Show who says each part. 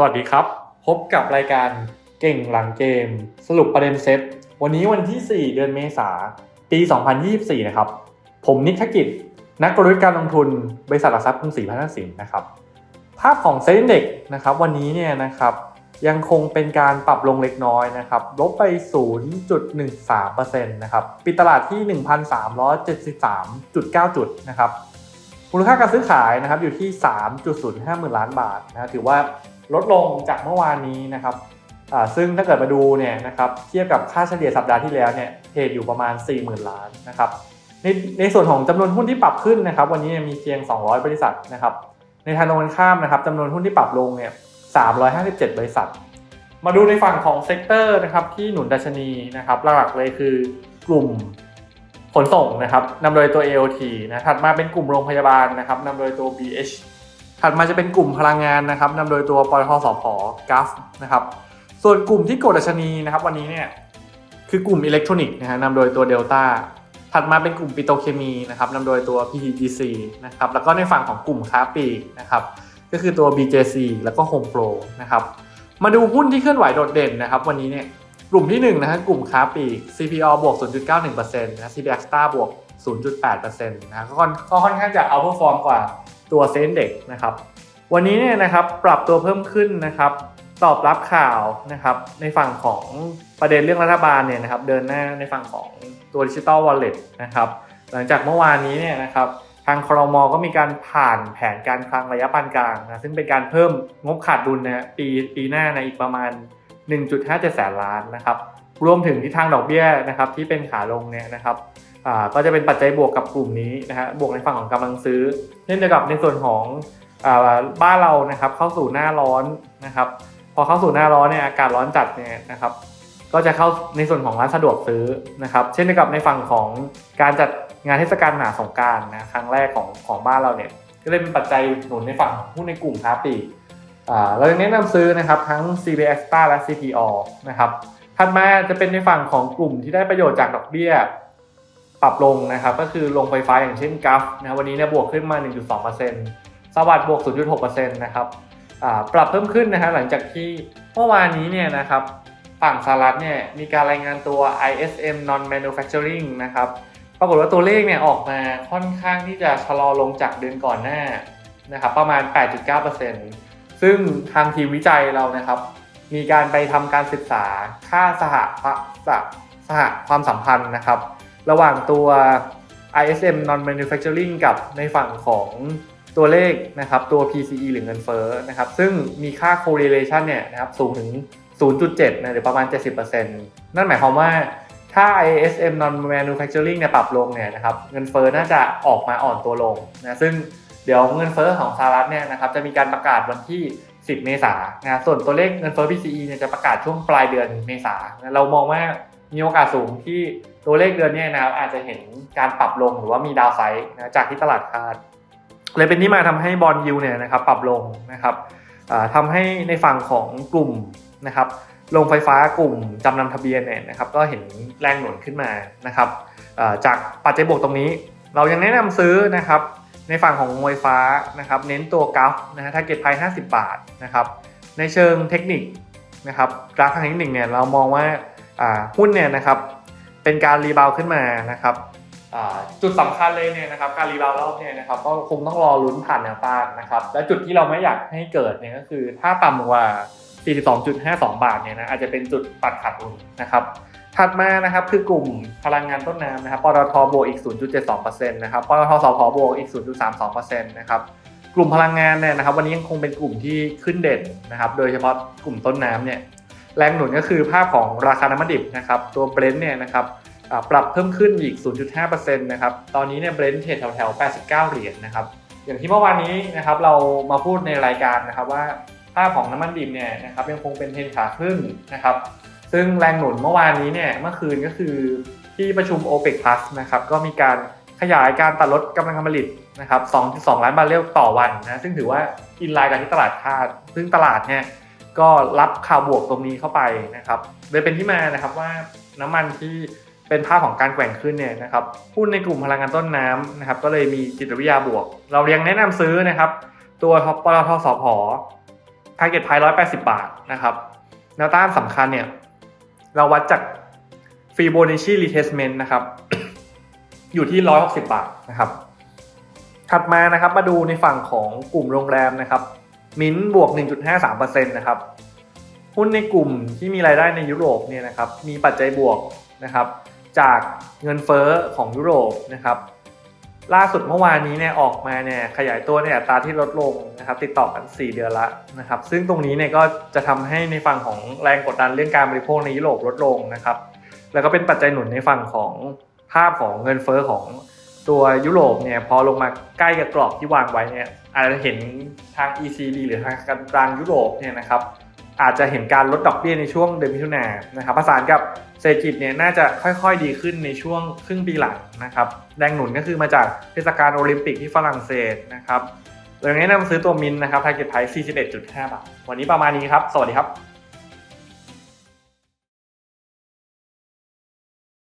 Speaker 1: สวัสดีครับ พบกับรายการเก่งหลังเกม สรุปประเด็นเซตวันนี้วันที่ 4 เดือนเมษาปี 2024 นะครับ ผมนิกธกิจ นักกลยุทธ์การลงทุนบริษัทหลักทรัพย์กรุงศรีพัฒนสินนะครับ ภาพของเซ็นเด็กนะครับ วันนี้เนี่ยนะครับยังคงเป็นการปรับลงเล็กน้อยนะครับ ลบไป 0.13%นะครับ ปิดตลาดที่ 1,373.9 จุดนะครับ มูลค่าการซื้อขายนะครับอยู่ที่ 3.05หมื่นล้านบาทนะ ถือว่า ลดลงจากเมื่อวานนี้นะครับซึ่งถ้าเกิดมาดูเนี่ยนะครับเทียบกับค่าเฉลี่ยสัปดาห์ที่แล้วเนี่ยเทรดอยู่ประมาณ 40,000 ล้านนะครับในในส่วนของจำนวนหุ้นที่ปรับขึ้นนะครับ วันนี้มีเพียง 200 บริษัทนะครับในทางตรงกันข้ามนะครับจำนวนหุ้นที่ปรับลงเนี่ย357 บริษัท มาดูในฝั่งของเซกเตอร์นะครับที่หนุนดัชนีนะครับหลักๆเลยคือกลุ่มขนส่งนะครับนำโดยตัว AOT นะถัดมาเป็นกลุ่มโรงพยาบาลนะครับนำโดยตัว BH ถัดมาจะเป็นกลุ่มพลังงานนะครับนำโดยตัวปตทสพกัฟนะครับ ส่วนกลุ่มที่กดดัชนีนะครับ วันนี้เนี่ยคือกลุ่มอิเล็กทรอนิกส์นะฮะนำโดยตัว Delta ถัดมาเป็นกลุ่มปิโตเคมีนะครับนำโดยตัว PTGC นะครับแล้วก็ในฝั่งของกลุ่มค้าปลีกนะครับก็คือตัว BJC แล้วก็ Home Pro นะครับมาดูหุ้นที่เคลื่อนไหวโดดเด่นนะครับ วันนี้เนี่ยกลุ่มที่1นะฮะกลุ่มค้าปลีก CPO บวก 0.91%นะ CPX Star บวก 0.8%นะก็ค่อนก็ค่อนข้างจะ outperform กว่า ตัวเซนเด็กนะครับ วันนี้เนี่ยนะครับปรับตัวเพิ่มขึ้นนะครับ ตอบรับข่าวนะครับ ในฝั่งของประเด็นเรื่องรัฐบาลเนี่ยนะครับ เดินหน้าในฝั่งของตัวดิจิ t a ลวอลเล็ตนะครับ หลังจากเมื่อวานนี้เนี่ยนะครับทางครมก็มีการผ่านแผนการคลังระยะปานกลางนะซึ่งเป็นการเพิ่มงบขาดดุลนะปีปีหน้าในอีกประมาณ 1.57แสนล้านนะครับ รวมถึงที่ทางดอกเบี้ยนะครับที่เป็นขาลงเนี่ยนะครับ ก็จะเป็นปัจจัยบวกกับกลุ่มนี้นะฮะบวกในฝั่งของกำลังซื้อเช่นเดียวกับในส่วนของอบ้านเรานะครับเข้าสู่หน้าร้อนนะครับพอเข้าสู่หน้าร้อนเนี่ยอากาศร้อนจัดเนี่ยนะครับก็จะเข้าในส่วนของร้านสะดวกซื้อนะครับ เช่นเดียวกับในฝั่งของการจัดงานเทศกาลมหาสงการนะครั้งแรกของของบ้านเราเนี่ยก็เลยเป็นปัจจัยหนุนในฝั่งหุ้นในกลุ่มค้าปลีกอ่าเรายังแนะนำซื้อนะครับทั้ง c b s t a r และ CPO นะครับถัดมาจะเป็นในฝั่งของกลุ่มที่ได้ประโยชน์จากดอกเบี้ย ปรับลงนะครับก็คือลงไฟฟ้าอย่างเช่นกัฟนะวันนี้เนี่ยบวกขึ้นมา 1.2%สวัสด์บวก 0.6%นะครับปรับเพิ่มขึ้นนะฮะหลังจากที่เมื่อวานนี้เนี่ยนะครับฝั่งสหรัฐเนี่ยมีการรายงานตัว ISM Non Manufacturing นะครับปรากฏว่าตัวเลขเนี่ยออกมาค่อนข้างที่จะชะลอลงจากเดือนก่อนหน้านะครับประมาณ 8.9%ซึ่งทางทีมวิจัยเรานะครับ มีการไปทำการศึกษาค่าสหสหสหความสัมพันธ์นะครับ ระหว่างตัว ISM non manufacturing กับในฝั่งของตัวเลขนะครับตัว PCE หรือเงินเฟ้อนะครับซึ่งมีค่า correlation เนี่ยนะครับสูงถึง 0.7นะหรือประมาณ 70%นั่นหมายความว่าถ้า ISM non manufacturing เนี่ยปรับลงเนี่ยนะครับเงินเฟ้อน่าจะออกมาอ่อนตัวลงนะซึ่งเดี๋ยวเงินเฟ้อของสหรัฐเนี่ยนะครับจะมีการประกาศวันที่ 10 เมษายนนะส่วนตัวเลขเงินเฟ้อ PCE เนี่ยจะประกาศช่วงปลายเดือนเมษายนนะเรามองว่ามีโอกาสสูงที่ ตัวเลขเดือนนี้นะครับอาจจะเห็นการปรับลงหรือว่ามีดาวไซด์นะจากที่ตลาดคาด เลยเป็นที่มาทำให้บอลยูเนี่ยนะครับปรับลงนะครับทำให้ในฝั่งของกลุ่มนะครับโรงไฟฟ้ากลุ่มจำนำทะเบียนเนี่ยนะครับก็เห็นแรงหนุนขึ้นมานะครับจากปัจจัยบวกตรงนี้ เรายังแนะนำซื้อนะครับในฝั่งของโรงไฟฟ้านะครับเน้นตัวกราฟนะฮะถ้าเก็ตไพ50 บาทนะครับในเชิงเทคนิคนะครับกราฟทางเทคนิคเนี่ยเรามองว่าหุ้นเนี่ยนะครับ เป็นการรีบาวขึ้นมานะครับจุดสำคัญเลยเนี่ยนะครับการรีบาวรอบเนี่ยนะครับก็คงต้องรอลุ้นผ่านแนวต้านนะครับและจุดที่เราไม่อยากให้เกิดเนี่ยก็คือ ถ้าต่ำกว่า 42.52 บาทเนี่ยนะอาจจะเป็นจุดตัดขาดทุนนะครับถัดมานะครับคือกลุ่มพลังงานต้นน้ำนะครับปตทบวกอีก 0.72%นะครับปตทสพบวกอีก 0.32%นะครับกลุ่มพลังงานเนี่ยนะครับวันนี้ยังคงเป็นกลุ่มที่ขึ้นเด่นนะครับโดยเฉพาะกลุ่มต้นน้ำเนี่ย แรงหนุนก็คือภาพของราคาน้ำมันดิบนะครับตัวเบรนท์เนี่ยนะครับปรับเพิ่มขึ้นอีก 0.5%นะครับตอนนี้เนี่ยเบรนท์เทรดแถวๆ 89 เหรียญนะครับอย่างที่เมื่อวานนี้นะครับเรามาพูดในรายการนะครับว่าภาพของน้ำมันดิบเนี่ยนะครับยังคงเป็นเทรนขาขึ้นนะครับซึ่งแรงหนุนเมื่อวานนี้เนี่ยเมื่อคืนก็คือที่ประชุม OPEC Plus นะครับก็มีการขยายการตัดลดกำลังการผลิตนะครับ 2.2 ล้านบาร์เรลต่อวันนะซึ่งถือว่าอินไลน์กับที่ตลาดคาด ซึ่งตลาดเนี่ย ก็รับข่าวบวกตรงนี้เข้าไปนะครับเลยเป็นที่มานะครับว่าน้ำมันที่เป็นภาพของการแกว่งขึ้นเนี่ยนะครับหุ้นในกลุ่มพลังงานต้นน้ำนะครับ ก็เลยมีจิตวิทยาบวก เรายังแนะนำซื้อนะครับ ตัวปตทสพ target price 180บบาทนะครับแนวต้านสำคัญเนี่ย เราวัดจาก Fibonacci retracement นะครับ อยู่ที่160บาทนะครับ ถัดมานะครับมาดูในฝั่งของกลุ่มโรงแรมนะครับ มินบวก 1.53%นะครับ หุ้นในกลุ่มที่มีรายได้ในยุโรปเนี่ยนะครับ มีปัจจัยบวกนะครับ จากเงินเฟ้อของยุโรปนะครับ ล่าสุดเมื่อวานนี้เนี่ยออกมาเนี่ยขยายตัวในอัตราที่ลดลงนะครับ ติดต่อกัน 4 เดือนละนะครับ ซึ่งตรงนี้เนี่ยก็จะทำให้ในฝั่งของแรงกดดันเรื่องการบริโภคในยุโรปลดลงนะครับ แล้วก็เป็นปัจจัยหนุนในฝั่งของภาพของเงินเฟ้อของ ตัวยุโรปเนี่ยพอลงมาใกล้กับกรอบที่วางไว้เนี่ยอาจจะเห็นทาง ECB หรือทางการกลางยุโรปเนี่ยนะครับอาจจะเห็นการลดดอกเบี้ยในช่วงเดือนมิถุนายนนะครับประสานกับเศรษฐกิจเนี่ยน่าจะค่อยๆดีขึ้นในช่วงครึ่งปีหลังนะครับแรงหนุนก็คือมาจากเทศกาลโอลิมปิกที่ฝรั่งเศสนะครับเลยแนะนำซื้อตัวมินนะครับ target price 41.5 บาท วันนี้ประมาณนี้ครับ สวัสดีครับ